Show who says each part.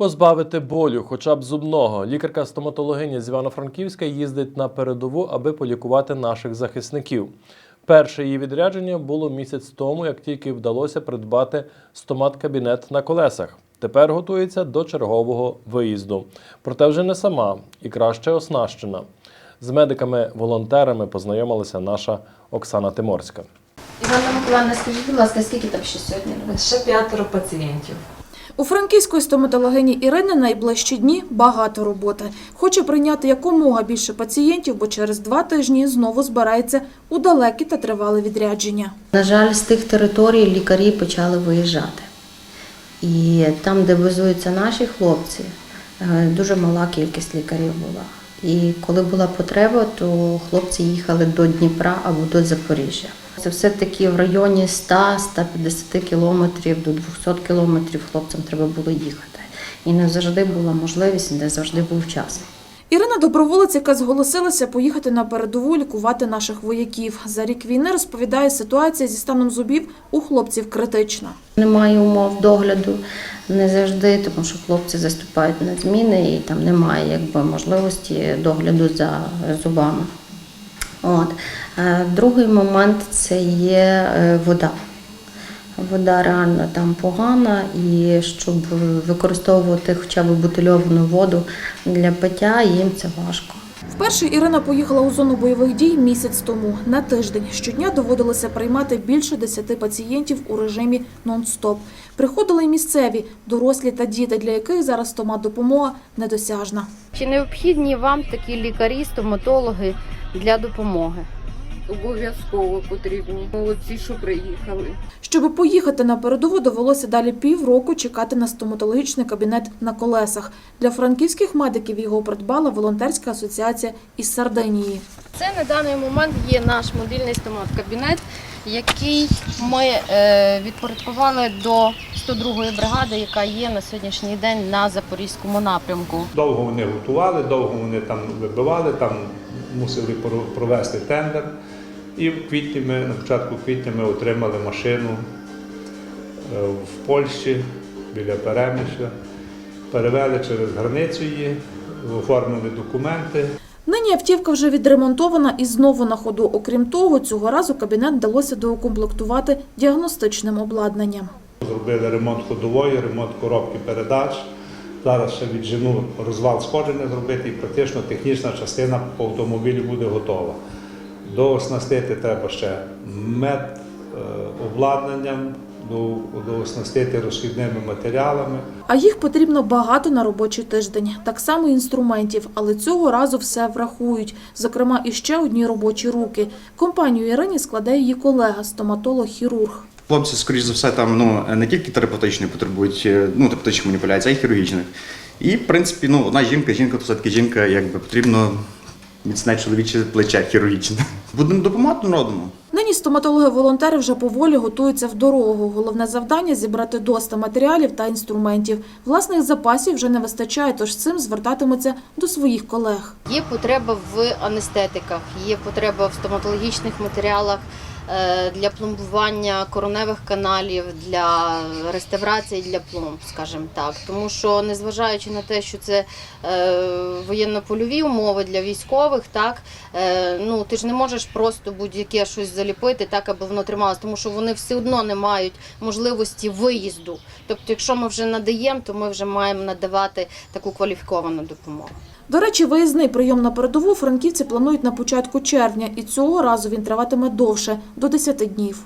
Speaker 1: Позбавити болю, хоча б зубного. Лікарка-стоматологиня з Івано-Франківська їздить на передову, аби полікувати наших захисників. Перше її відрядження було місяць тому, як тільки вдалося придбати стомат-кабінет на колесах. Тепер готується до чергового виїзду. Проте вже не сама і краще оснащена. З медиками-волонтерами познайомилася наша Оксана Тиморська.
Speaker 2: Іванна Миколаївна, скажіть, будь ласка, скільки там ще сьогодні?
Speaker 3: Ще п'ятеро пацієнтів.
Speaker 4: У франківської стоматологині Ірини найближчі дні багато роботи. Хоче прийняти якомога більше пацієнтів, бо через два тижні знову збирається у далекі та тривале відрядження.
Speaker 2: На жаль, з тих територій лікарі почали виїжджати. І там, де базуються наші хлопці, е, дуже мала кількість лікарів була. І коли була потреба, то хлопці їхали до Дніпра або до Запоріжжя. Це все-таки в районі 100-150 кілометрів до 200 кілометрів хлопцям треба було їхати. І не завжди була можливість, не завжди був час.
Speaker 4: Ірина доброволець, яка зголосилася поїхати на передову лікувати наших вояків. За рік війни розповідає, ситуація зі станом зубів у хлопців критична.
Speaker 2: Немає умов догляду не завжди, тому що хлопці заступають на зміни і там немає якби можливості догляду за зубами. От. Другий момент це є е, вода. Вода реально там погана, і щоб використовувати хоча б бутильовану воду для пиття, їм це важко.
Speaker 4: Вперше Ірина поїхала у зону бойових дій місяць тому. На тиждень щодня доводилося приймати більше десяти пацієнтів у режимі нон-стоп. Приходили й місцеві, дорослі та діти, для яких зараз стомат-допомога недосяжна.
Speaker 5: Чи необхідні вам такі лікарі, стоматологи для допомоги?
Speaker 6: Обов'язково потрібні. Молодці, що приїхали.
Speaker 4: Щоб поїхати на передову, довелося далі півроку чекати на стоматологічний кабінет на колесах. Для франківських медиків його придбала волонтерська асоціація із Сардинії.
Speaker 5: Це на даний момент є наш мобільний стомат-кабінет, який ми е, відпорядкували до 102-ї бригади, яка є на сьогоднішній день на запорізькому напрямку.
Speaker 7: Довго вони готували, довго вони там вибивали, там мусили про- провести тендер. І в квітні ми, на початку квітня ми отримали машину е, в Польщі біля Перемишля. Перевели через границю її, оформили документи.
Speaker 4: Нині автівка вже відремонтована і знову на ходу. Окрім того, цього разу кабінет вдалося доукомплектувати діагностичним обладнанням.
Speaker 7: Зробили ремонт ходової, ремонт коробки передач. Зараз ще віджену розвал сходження зробити і практично технічна частина по автомобілю буде готова. Дооснастити треба ще мед е, обладнанням, до- дооснастити розхідними матеріалами.
Speaker 4: А їх потрібно багато на робочий тиждень. Так само інструментів, але цього разу все врахують. Зокрема, і ще одні робочі руки. Компанію Ірині складе її колега, стоматолог-хірург.
Speaker 8: Хлопці, скоріш за все, там ну не тільки терапевтичної потребують, е, ну терапевтичних маніпуляцій, а й хірургічних. І в принципі, ну одна жінка, жінка, то все-таки жінка, якби потрібно міцне чоловіче плече хірургічне. Будемо допомагати народному.
Speaker 4: Нині стоматологи-волонтери вже поволі готуються в дорогу. Головне завдання зібрати доста матеріалів та інструментів. Власних запасів вже не вистачає, тож цим звертатимуться до своїх колег.
Speaker 5: Є потреба в анестетиках, є потреба в стоматологічних матеріалах для пломбування короневих каналів, для реставрації для пломб, скажімо так. Тому що, незважаючи на те, що це е, воєнно-польові умови для військових, так е, ну ти ж не можеш просто будь-яке щось заліпити, так аби воно трималося, тому що вони все одно не мають можливості виїзду. Тобто, якщо ми вже надаємо, то ми вже маємо надавати таку кваліфіковану допомогу.
Speaker 4: До речі, виїзний прийом на передову франківці планують на початку червня, і цього разу він триватиме довше до 10 днів.